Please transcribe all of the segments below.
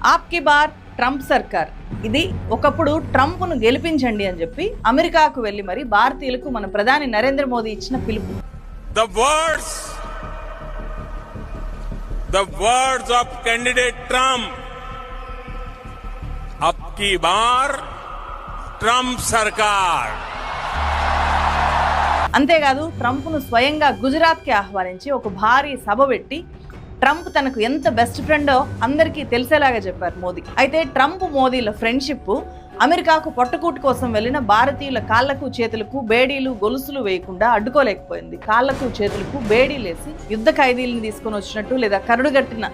ఆప్కి bar Trump సర్కార్ ఇది ఒకప్పుడు ట్రంప్ను గెలిపించండి అని చెప్పి అమెరికాకు వెళ్ళి మరి భారతీయులకు మన ప్రధాని నరేంద్ర మోదీ ఇచ్చిన పిలుపు The words, the words of candidate Trump. अब की बार ट्रंप सरकार అంతేకాదు ట్రంప్ను స్వయంగా గుజరాత్కి ఆహ్వానించి ఒక భారీ సభ పెట్టి ట్రంప్ తనకు ఎంత బెస్ట్ ఫ్రెండో అందరికీ తెలిసేలాగా చెప్పారు మోదీ. అయితే ట్రంప్ మోదీల ఫ్రెండ్షిప్ అమెరికాకు పొట్టకూటు కోసం వెళ్ళిన భారతీయుల కాళ్ళకు చేతులకు బేడీలు గొలుసులు వేయకుండా అడ్డుకోలేకపోయింది. కాళ్ళకు చేతులకు బేడీలేసి యుద్ధ ఖైదీలను తీసుకొని వచ్చినట్టు లేదా కరుడుగట్టిన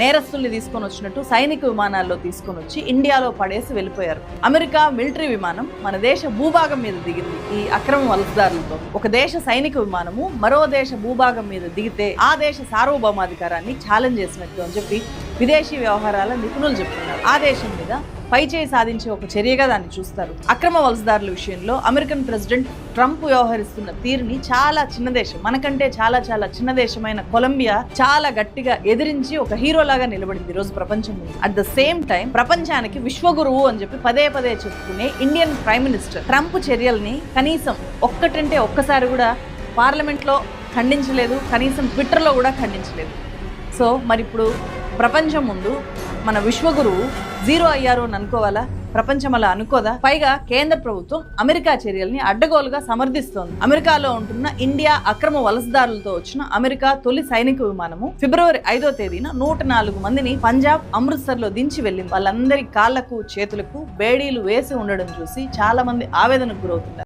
నేరస్తుల్ని తీసుకొని వచ్చినట్టు సైనిక విమానాల్లో తీసుకొని వచ్చి ఇండియాలో పడేసి వెళ్ళిపోయారు. అమెరికా మిలిటరీ విమానం మన దేశ భూభాగం మీద దిగింది ఈ అక్రమ వలసదారులతో. ఒక దేశ సైనిక విమానము మరో దేశ భూభాగం మీద దిగితే ఆ దేశ సార్వభౌమాధికారాన్ని ఛాలెంజ్ చేసినట్టు అని చెప్పి విదేశీ వ్యవహారాల నిపుణులు చెప్తున్నారు. ఆ దేశం మీద పైచేయి సాధించే ఒక చర్యగా దాన్ని చూస్తారు. అక్రమ వలసదారుల విషయంలో అమెరికన్ ప్రెసిడెంట్ ట్రంప్ వ్యవహరిస్తున్న తీరుని చాలా చిన్న దేశం మనకంటే చాలా చాలా చిన్న దేశమైన కొలంబియా చాలా గట్టిగా ఎదిరించి ఒక హీరోలాగా నిలబడింది ఈ రోజు ప్రపంచం అట్ ద సేమ్ టైం ప్రపంచానికి విశ్వగురువు అని చెప్పి పదే పదే చెప్పుకునే ఇండియన్ ప్రైమ్ మినిస్టర్ ట్రంప్ చర్యల్ని కనీసం ఒక్కటంటే ఒక్కసారి కూడా పార్లమెంట్లో ఖండించలేదు కనీసం ట్విట్టర్లో కూడా ఖండించలేదు. సో మరి ఇప్పుడు ప్రపంచం ముందు మన విశ్వగురువు జీరో అయ్యారు అని అనుకోవాలా? ప్రపంచం అలా అనుకోదా? పైగా కేంద్ర ప్రభుత్వం అమెరికా చర్యల్ని అడ్డగోలుగా సమర్థిస్తోంది. అమెరికాలో ఉంటున్న ఇండియా అక్రమ వలసదారులతో వచ్చిన అమెరికా తొలి సైనిక విమానము ఫిబ్రవరి ఐదో తేదీన నూట నాలుగు మందిని పంజాబ్ అమృత్సర్లో దించి వెళ్ళింది. వాళ్ళందరి కాళ్ళకు చేతులకు బేడీలు వేసి ఉండడం చూసి చాలా మంది ఆవేదనకు గురవుతున్నారు.